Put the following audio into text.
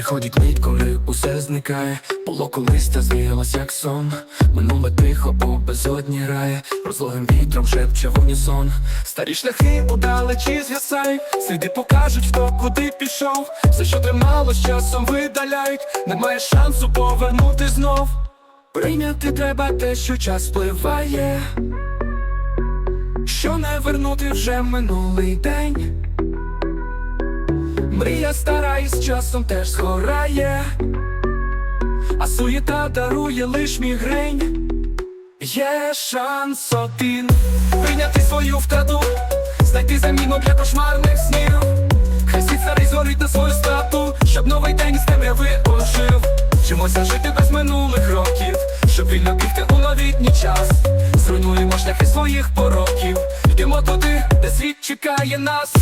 Приходить мить, коли усе зникає, було колись та змінилось як сон. Минуле тихо, бо безодні рає, розлогим вітром шепче в унісон. Старі шляхи удалечі з'ясають, сліди покажуть, хто куди пішов. Все, що тримало, з часом видаляють, немає шансу повернути знов. Прийняти треба те, що час впливає, що не вернути вже минулий день. Мрія стара і з часом теж згорає, а суєта дарує лиш мігрень. Є шанс один прийняти свою втрату, знайти заміну для кошмарних снів. Хай світ старий згорить на свою стату, щоб новий день з темряви ожив. Вчимося жити без минулих років, щоб вільно бігти у новітній час. Зруйнуємо шляхи своїх пороків. Йдемо туди, де світ чекає нас.